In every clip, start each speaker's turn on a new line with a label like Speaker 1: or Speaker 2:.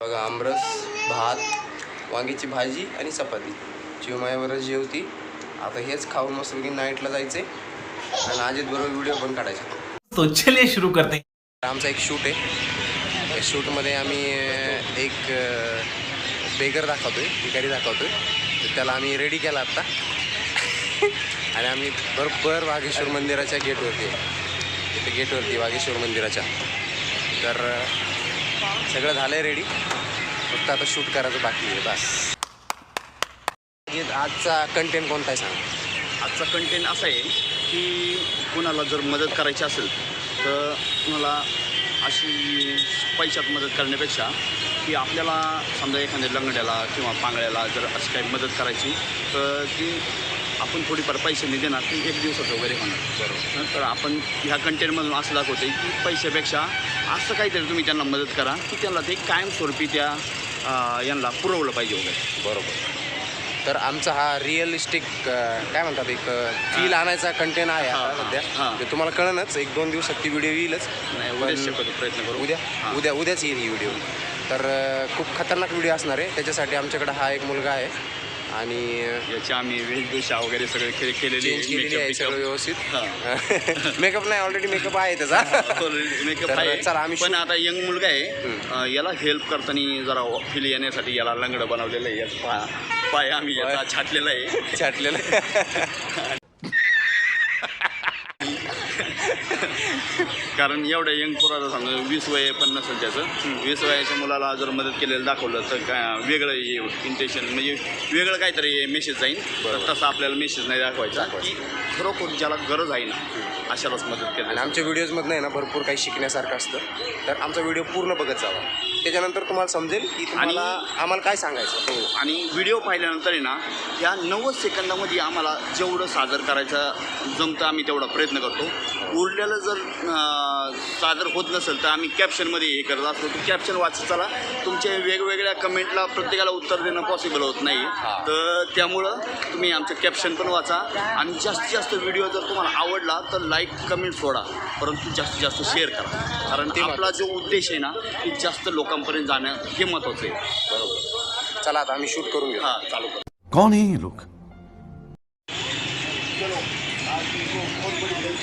Speaker 1: बघा आमरस भात वांग्याची भाजी आणि चपाती. चिवमायावरच जेवती आता हेच खाऊन मस्त की नाईटला जायचे आणि अजित बरोबर व्हिडिओ पण काढायचा.
Speaker 2: तो चलिए शुरू करते
Speaker 1: आमचा एक शूट आहे. शूटमध्ये आम्ही एक बेगर दाखवतोय भिकारी दाखवतोय. तर त्याला आम्ही रेडी केला आत्ता आणि आम्ही बरोबर वाघेश्वर मंदिराच्या गेटवरती आहे. इथे गेटवरती वाघेश्वर मंदिराच्या. तर सगळं झालं आहे रेडी फक्त आता शूट करायचं बाकी आहे बस. आजचा कंटेंट कोणता आहे सांग?
Speaker 3: आजचा कंटेंट असा आहे की कोणाला जर मदत करायची असेल तर तुम्हाला अशी पैशात मदत करण्यापेक्षा की आपल्याला समजा एखाद्या लंगड्याला किंवा पांगळ्याला जर अशी काही मदत करायची तर ती आपण थोडीफार पैशाने देणार ती एक दिवसात वगैरे होणार. बरोबर. तर आपण ह्या कंटेंटमधून असं दाखवतो की पैशापेक्षा असं काहीतरी तुम्ही त्यांना मदत करा की त्यांना ते कायमस्वरूपी त्या अं, यांना पुरवलं पाहिजे वगैरे.
Speaker 1: बरोबर. तर आमचा हा रिअलिस्टिक काय म्हणतात एक फील आणायचा कंटेंट आहे
Speaker 3: हा,
Speaker 1: आता
Speaker 3: हा,
Speaker 1: सध्या.
Speaker 3: हा.
Speaker 1: ते तुम्हाला कळणच एक दोन दिवसात ती व्हिडिओ येईलच.
Speaker 3: नाही
Speaker 1: पण
Speaker 3: उद्याच प्रयत्न करू.
Speaker 1: उद्या
Speaker 3: हां.
Speaker 1: उद्या उद्याच येईल ही व्हिडिओ तर अं, खूप खतरनाक व्हिडिओ असणार आहे. त्याच्यासाठी आमच्याकडे हा एक मुलगा आहे. आणि
Speaker 3: याची आम्ही वेशभूषा वगैरे सगळे के- केलेली
Speaker 1: चेंज केलेली आहे सगळं व्यवस्थित. मेकअप नाही ऑलरेडी मेकअप आहे त्याचा.
Speaker 3: मेकअप
Speaker 1: तर
Speaker 3: आहे.
Speaker 1: चला, आम्ही
Speaker 3: पण
Speaker 1: shoot-
Speaker 3: आता यंग मुलगा आहे. अं, याला हेल्प करताना जरा फील येण्यासाठी याला लंगडं बनवलेलं आहे. याचा पाय पाय आम्ही याचा छाटलेला आहे.
Speaker 1: छाटलेलं
Speaker 3: कारण एवढ्या यंग पोराला सांगतो वीस वय पण नसेल त्याचं वीस वयाच्या मुलाला जर मदत केलेलं दाखवलं तर काय वेगळं इंटेन्शन म्हणजे वेगळं काहीतरी मेसेज जाईल तर तसं आपल्याला मेसेज नाही दाखवायचा. की खरोखर ज्याला गरज आहे ना अशालाच मदत
Speaker 1: आणि
Speaker 3: केली
Speaker 1: आमच्या व्हिडिओजमधनं आहे ना भरपूर काही शिकण्यासारखं असतं. तर आमचा व्हिडिओ पूर्ण बघत जावा. त्याच्यानंतर तुम्हाला समजेल की तुम्हाला आम्हाला काय सांगायचं
Speaker 3: हो आणि व्हिडिओ पाहिल्यानंतर आहे ना या नव्वद सेकंदामध्ये आम्हाला जेवढं सादर करायचं जमतं आम्ही तेवढा प्रयत्न करतो. उरलेलं जर अं, सादर होत नसेल तर आम्ही कॅप्शनमध्ये हे करत असतो. की कॅप्शन वाचत चला. तुमच्या वेगवेगळ्या कमेंटला प्रत्येकाला उत्तर देणं पॉसिबल होत नाही. तर त्यामुळं तुम्ही आमचं कॅप्शन पण वाचा. आणि जास्तीत जास्त व्हिडिओ जर तुम्हाला आवडला तर लाईक कमेंट सोडा. परंतु जास्तीत जास्त शेअर करा. कारण ते आपला जो उद्देश आहे ना की जास्त लोकांपर्यंत जाणं हे महत्त्वाचं आहे.
Speaker 1: बरोबर. चला आता आम्ही शूट करून घेऊ.
Speaker 3: हां चालू करा.
Speaker 4: कौन है ये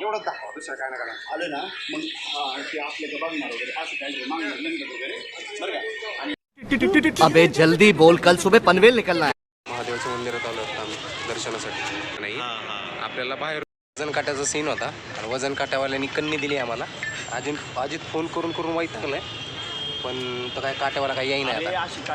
Speaker 1: एवढंच दाखवा दुसरं काय नका
Speaker 3: आलं ना मग हा ते आपल्याला बघणार वगैरे असं काही मागणार नंतर वगैरे बरं का? आणि
Speaker 5: अबे जल्दी बोल कल सुबह पनवेल निकलना है।
Speaker 1: महादेवाच्या मंदिरात आलो होतो आम्ही दर्शनासाठी. नाही आपल्याला बाहेर वजन काट्याचा सीन होता. आणि वजन काट्यावाल्यांनी कन्नी दिली आम्हाला. अजून अजित फोन करून करून वैतागलाय. पण तो काय काट्यावाला काही येईना
Speaker 3: अरे
Speaker 1: आता.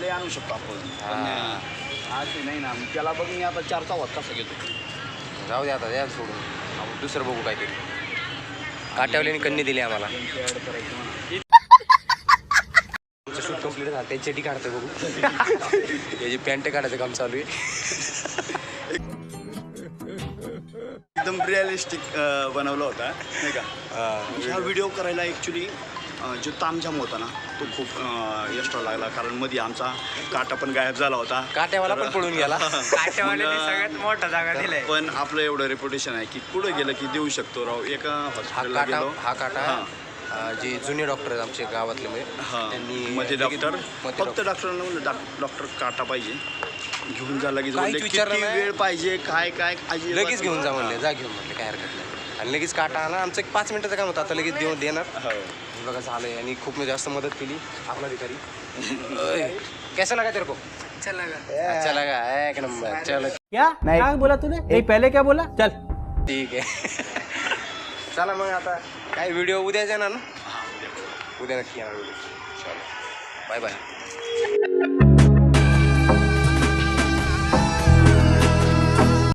Speaker 3: लय आणू शकतो आपण. पण असे नाही ना. त्याला बघ मी आता चार चौहात कसं घेतो.
Speaker 1: जाऊ दे आता द्या सोडून. आपण दुसरं बघू काहीतरी. काट्यावाल्यांनी कन्नी दिली आम्हाला.
Speaker 3: ॲड करायचं म्हणा.
Speaker 1: शूट कंप्लीट झालं त्याची चेटी काढतोय बघू. याची पॅन्ट काढायचं काम चालू आहे.
Speaker 3: एकदम रिअलिस्टिक बनवला होता नाही का? ह्या व्हिडिओ करायला ॲक्च्युली जो तामझाम होता ना तो खूप एक्स्ट्रा लागला. कारण मध्ये आमचा काटा पण गायब झाला होता.
Speaker 1: काट्यावाला पण पळून गेला.
Speaker 3: काट्यावाल्याने सगळ्यात
Speaker 2: मोठा जागा दिलाय.
Speaker 3: पण आपलं एवढं रेप्युटेशन आहे की कुठं गेलं की देऊ शकतो राव. एका
Speaker 1: हा
Speaker 3: हॉस्पिटलला
Speaker 1: काटा
Speaker 3: गेलो.
Speaker 1: हा काटा जे जुने डॉक्टर आहेत आमच्या गावातले म्हणजे
Speaker 3: हां.
Speaker 1: त्यांनी
Speaker 3: मध्ये डॉक्टर फक्त डॉक्टरांना म्हणलं डॉक- डॉक्टर काटा पाहिजे. घेऊन जा लगेच.
Speaker 1: नाही.
Speaker 3: वेळ पाहिजे काय काय
Speaker 1: लगेच घेऊन जा म्हणले. जा घेऊन म्हणले काय हरकत नाही. आणि लगेच काटा आणा आमचं एक पाच मिनिटाचं काम होतं. आता लगेच देऊन देणार.
Speaker 3: हो.
Speaker 1: बघा झालं आहे आणि खूप म्हणजे जास्त मदत केली. आपला अधिकारी. कैसा लगा तेरे को? चला लगा.
Speaker 4: अच्छा लगा. बोला तूने? नहीं पहले क्या बोला? चल.
Speaker 1: ठीक आहे चला मग आता. काय व्हिडिओ उद्या येणार ना? उद्या. नक्की येणार. व्हिडिओ चलो. Bye bye